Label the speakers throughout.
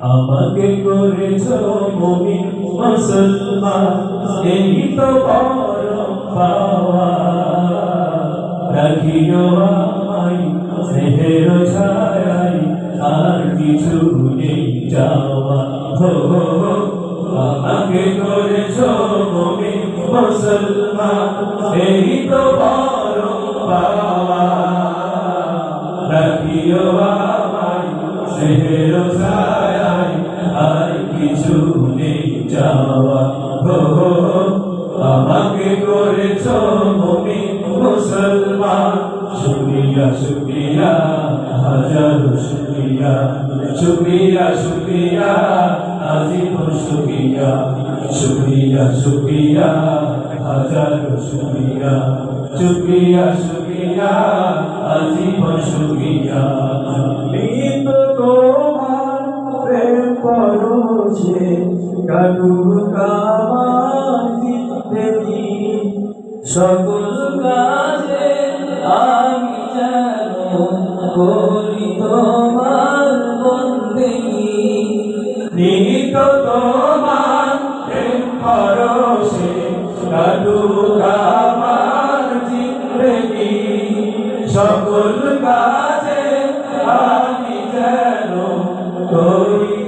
Speaker 1: আমাকে করেছ মুমিন মুসলমান এই তো পাওয়া রাখিও আমায় স্নেহের ছায়ায়, আর কিছু নেই যাওয়া হো। আমাকে করেছ মুমিন মুসলমান এই তো পাওয়া রাখিও আমায় আর কিছু নেই যাওয়া হো। আমাকে করেছ মুমিন মুসলমান শুক্রিয়া শুক্রিয়া হাজার শুক্রিয়া শুক্রিয়া শুক্রিয়া আজিম শুক্রিয়া শুক্রিয়া শুক্রিয়া হাজার শুক্রিয়া শুক্রিয়া শুক্রিয়া আজিম শুক্রিয়া
Speaker 2: সকল কাজে আমি যেন করি তোমার বন্দেগি
Speaker 1: নিহিত তোমার প্রেম পরশে কাটুক আমার জিন্দেগি। সকল কাজে আমি যেন করি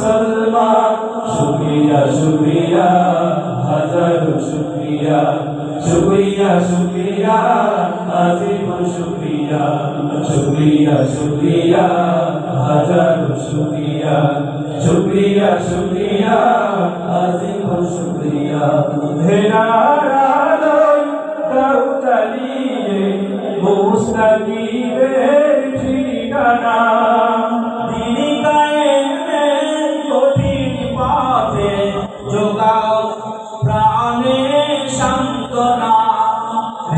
Speaker 1: মুসলমান, শুক্রিয়া শুক্রিয়া, হাজার শুক্রিয়া শুক্রিয়া শুক্রিয়া আজিম শুক্রিয়া শুক্রিয়া শুক্রিয়া, হাজার শুক্রিয়া শুক্রিয়া শুক্রিয়া আজিম শুক্রিয়া। হেনারালয় দাও চালিয়ে মুস্তাকিবের ঠিকানা।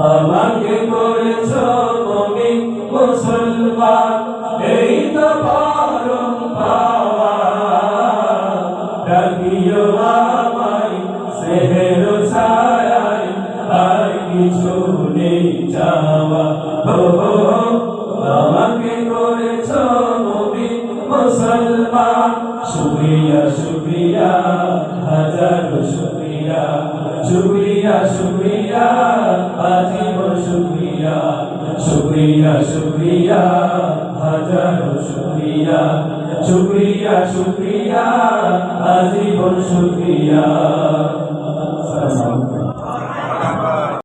Speaker 1: আমাকে করেছ মুমিন মুসলমান, এই তো পরম পাওয়া ডাকিও আমায় সেহের ছায়ায়, আর কিছু নেই যাওয়া। আমাকে করেছ মুমিন মুসলমান, শুক্রিয়া শুক্রিয়া, হাজার শুক্রিয়া শুক্রিয়া শুক্রিয়া আজিম শুক্রিয়া শুক্রিয়া শুক্রিয়া হাজার শুক্রিয়া শুক্রিয়া শুক্রিয়া আজীবন শুক্রিয়া